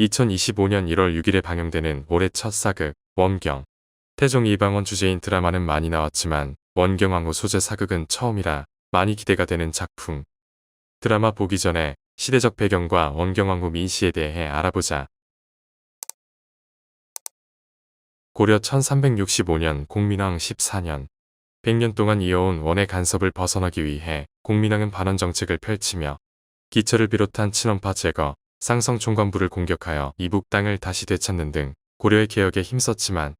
2025년 1월 6일에 방영되는 올해 첫 사극 원경 태종 이방원 주제인 드라마는 많이 나왔지만 원경왕후 소재 사극은 처음이라 많이 기대가 되는 작품. 드라마 보기 전에 시대적 배경과 원경왕후 민씨에 대해 알아보자. 고려 1365년 공민왕 14년 100년 동안 이어온 원의 간섭을 벗어나기 위해 공민왕은 반원 정책을 펼치며 기철을 비롯한 친원파 제거, 상성 총관부를 공격하여 이북 땅을 다시 되찾는 등 고려의 개혁에 힘썼지만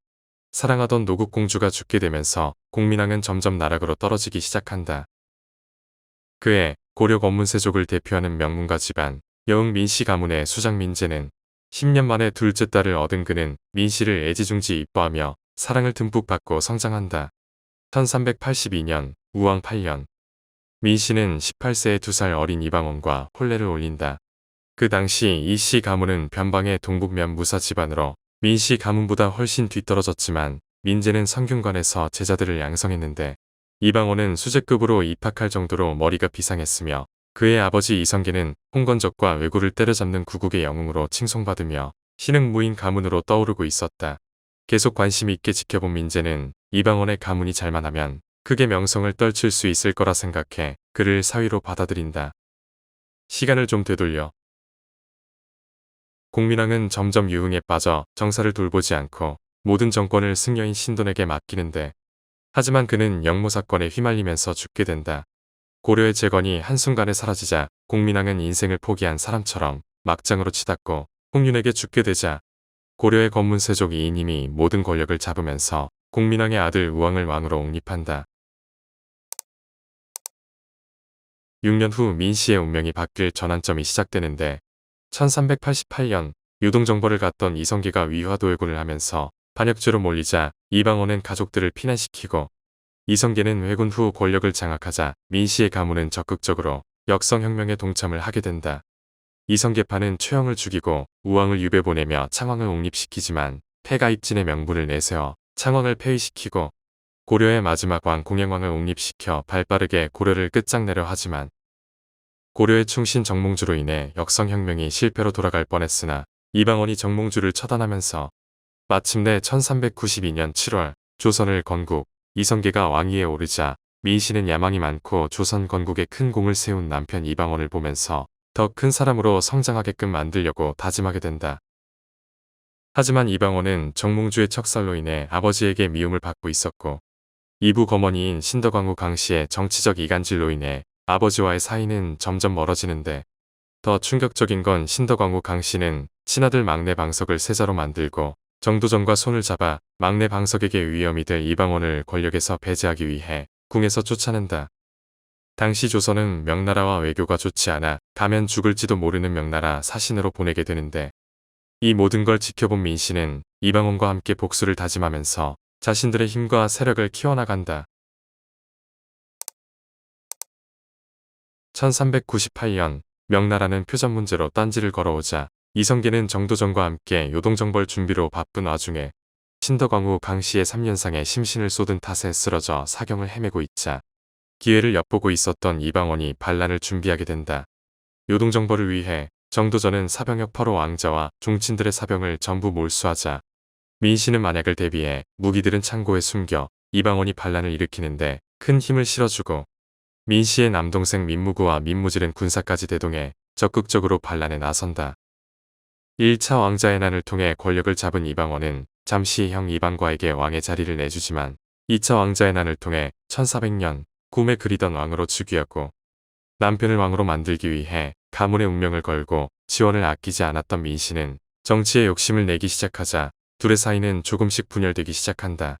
사랑하던 노국 공주가 죽게 되면서 공민왕은 점점 나락으로 떨어지기 시작한다. 그해 고려 권문세족을 대표하는 명문가 집안 여흥 민씨 가문의 수장 민재는 10년 만에 둘째 딸을 얻은 그는 민씨를 애지중지 이뻐하며 사랑을 듬뿍 받고 성장한다. 1382년 우왕 8년 민씨는 18세의 2살 어린 이방원과 혼례를 올린다. 그 당시 이씨 가문은 변방의 동북면 무사 집안으로 민씨 가문보다 훨씬 뒤떨어졌지만 민재는 성균관에서 제자들을 양성했는데 이방원은 수제급으로 입학할 정도로 머리가 비상했으며 그의 아버지 이성계는 홍건적과 왜구를 때려잡는 구국의 영웅으로 칭송받으며 신흥 무인 가문으로 떠오르고 있었다. 계속 관심 있게 지켜본 민재는 이방원의 가문이 잘만 하면 크게 명성을 떨칠 수 있을 거라 생각해 그를 사위로 받아들인다. 시간을 좀 되돌려 공민왕은 점점 유흥에 빠져 정사를 돌보지 않고 모든 정권을 승려인 신돈에게 맡기는데 하지만 그는 영모 사건에 휘말리면서 죽게 된다. 고려의 재건이 한순간에 사라지자 공민왕은 인생을 포기한 사람처럼 막장으로 치닫고 홍윤에게 죽게 되자 고려의 건문세족 이인임이 모든 권력을 잡으면서 공민왕의 아들 우왕을 왕으로 옹립한다. 6년 후 민씨의 운명이 바뀔 전환점이 시작되는데 1388년 유동정벌을 갔던 이성계가 위화도회군을 하면서 반역죄로 몰리자 이방원은 가족들을 피난시키고 이성계는 회군 후 권력을 장악하자 민씨의 가문은 적극적으로 역성혁명에 동참을 하게 된다. 이성계파는 최영을 죽이고 우왕을 유배 보내며 창왕을 옹립시키지만 폐가입진의 명분을 내세워 창왕을 폐위시키고 고려의 마지막 왕 공양왕을 옹립시켜 발빠르게 고려를 끝장내려 하지만 고려의 충신 정몽주로 인해 역성혁명이 실패로 돌아갈 뻔했으나 이방원이 정몽주를 처단하면서 마침내 1392년 7월 조선을 건국 이성계가 왕위에 오르자 민씨는 야망이 많고 조선 건국에 큰 공을 세운 남편 이방원을 보면서 더 큰 사람으로 성장하게끔 만들려고 다짐하게 된다. 하지만 이방원은 정몽주의 척살로 인해 아버지에게 미움을 받고 있었고 이부 거머니인 신덕왕후 강씨의 정치적 이간질로 인해 아버지와의 사이는 점점 멀어지는데 더 충격적인 건 신덕왕후 강씨는 친아들 막내 방석을 세자로 만들고 정도전과 손을 잡아 막내 방석에게 위험이 될 이방원을 권력에서 배제하기 위해 궁에서 쫓아낸다. 당시 조선은 명나라와 외교가 좋지 않아 가면 죽을지도 모르는 명나라 사신으로 보내게 되는데 이 모든 걸 지켜본 민씨는 이방원과 함께 복수를 다짐하면서 자신들의 힘과 세력을 키워나간다. 1398년 명나라는 표전 문제로 딴지를 걸어오자 이성계는 정도전과 함께 요동정벌 준비로 바쁜 와중에 신덕왕후 강씨의 3년상에 심신을 쏟은 탓에 쓰러져 사경을 헤매고 있자 기회를 엿보고 있었던 이방원이 반란을 준비하게 된다. 요동정벌을 위해 정도전은 사병역 8호 왕자와 종친들의 사병을 전부 몰수하자 민씨는 만약을 대비해 무기들은 창고에 숨겨 이방원이 반란을 일으키는데 큰 힘을 실어주고 민 씨의 남동생 민무구와 민무질은 군사까지 대동해 적극적으로 반란에 나선다. 1차 왕자의 난을 통해 권력을 잡은 이방원은 잠시 형 이방과에게 왕의 자리를 내주지만 2차 왕자의 난을 통해 1400년 꿈에 그리던 왕으로 즉위하고 남편을 왕으로 만들기 위해 가문의 운명을 걸고 지원을 아끼지 않았던 민씨는 정치에 욕심을 내기 시작하자 둘의 사이는 조금씩 분열되기 시작한다.